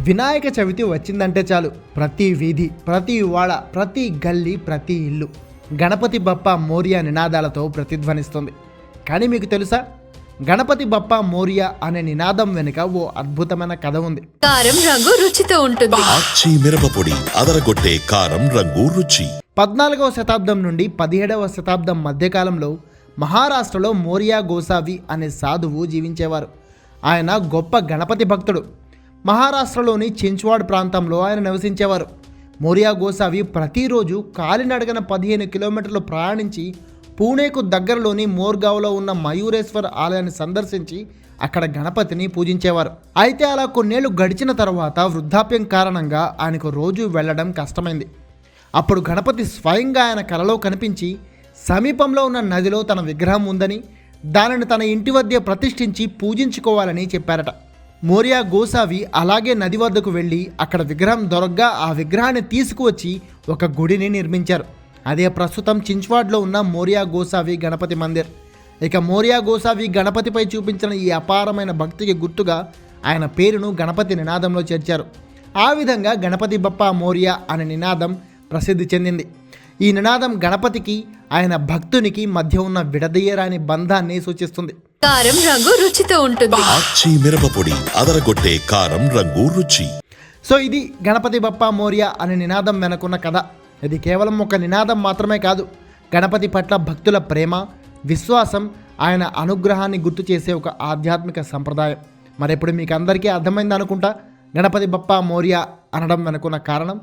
వినాయక చవితి వచ్చిందంటే చాలు. ప్రతి వీధి ప్రతి వాడ ప్రతి గల్లీ ప్రతి ఇల్లు. గణపతి బప్ప మోరియా నినాదాలతో ప్రతిధ్వనిస్తుంది. కానీ మీకు తెలుసా? గణపతి బప్ప మోరియా అనే నినాదం వెనుక ఓ అద్భుతమైన కథ ఉంది. కారం రంగు రుచితో ఉంటుంది. ఆచి మిరపపొడి అదరగొట్టే కారం రంగు రుచి. పద్నాలుగవ శతాబ్దం నుండి పదిహేడవ శతాబ్దం మధ్యకాలంలో మహారాష్ట్రలో మోరియా గోసావి అనే సాధువు జీవించేవారు. ఆయన గొప్ప గణపతి భక్తుడు. మహారాష్ట్రలోని చించ్వాడ్ ప్రాంతంలో ఆయన నివసించేవారు. మోరియా గోసావి ప్రతిరోజు కాలినడగన పదిహేను కిలోమీటర్లు ప్రయాణించి పూణేకు దగ్గరలోని మోర్గావ్లో ఉన్న మయూరేశ్వర్ ఆలయాన్ని సందర్శించి అక్కడ గణపతిని పూజించేవారు. అయితే అలా కొన్నేళ్ళు గడిచిన తర్వాత వృద్ధాప్యం కారణంగా ఆయనకు రోజు వెళ్ళడం కష్టమైంది. అప్పుడు గణపతి స్వయంగా ఆయన కలలో కనిపించి సమీపంలో ఉన్న నదిలో తన విగ్రహం ఉందని దానిని తన ఇంటి వద్ద ప్రతిష్ఠించి పూజించుకోవాలని చెప్పారట. మోరియా గోసావి అలాగే నది వద్దకు వెళ్ళి అక్కడ విగ్రహం దొరకగా ఆ విగ్రహాన్ని తీసుకువచ్చి ఒక గుడిని నిర్మించారు. అదే ప్రస్తుతం చించ్వాడ్లో ఉన్న మోరియా గోసావి గణపతి మందిర్. ఇక మోరియా గోసావి గణపతిపై చూపించిన ఈ అపారమైన భక్తికి గుర్తుగా ఆయన పేరును గణపతి నినాదంలో చేర్చారు. ఆ విధంగా గణపతి బప్ప మోరియా అనే నినాదం ప్రసిద్ధి చెందింది. ఈ నినాదం గణపతికి ఆయన భక్తునికి మధ్య ఉన్న విడదీయరాని బంధాన్ని సూచిస్తుంది. కారం రంగు రుచితో ఉంటుంది. ఆచి మిరపపొడి అదరగొట్టే కారం రంగు రుచి. సో ఇది గణపతి బప్ప మోరియా అనే నినాదం వెనుకున్న కథ. ఇది కేవలం ఒక నినాదం మాత్రమే కాదు గణపతి పట్ల భక్తుల ప్రేమ విశ్వాసం ఆయన అనుగ్రహాన్ని గుర్తు చేసే ఒక ఆధ్యాత్మిక సంప్రదాయం. మరి ఇప్పుడు మీకు అందరికీ అర్థమైంది అనుకుంటా గణపతి బప్ప మోరియా అనడం వెనుకున్న కారణం?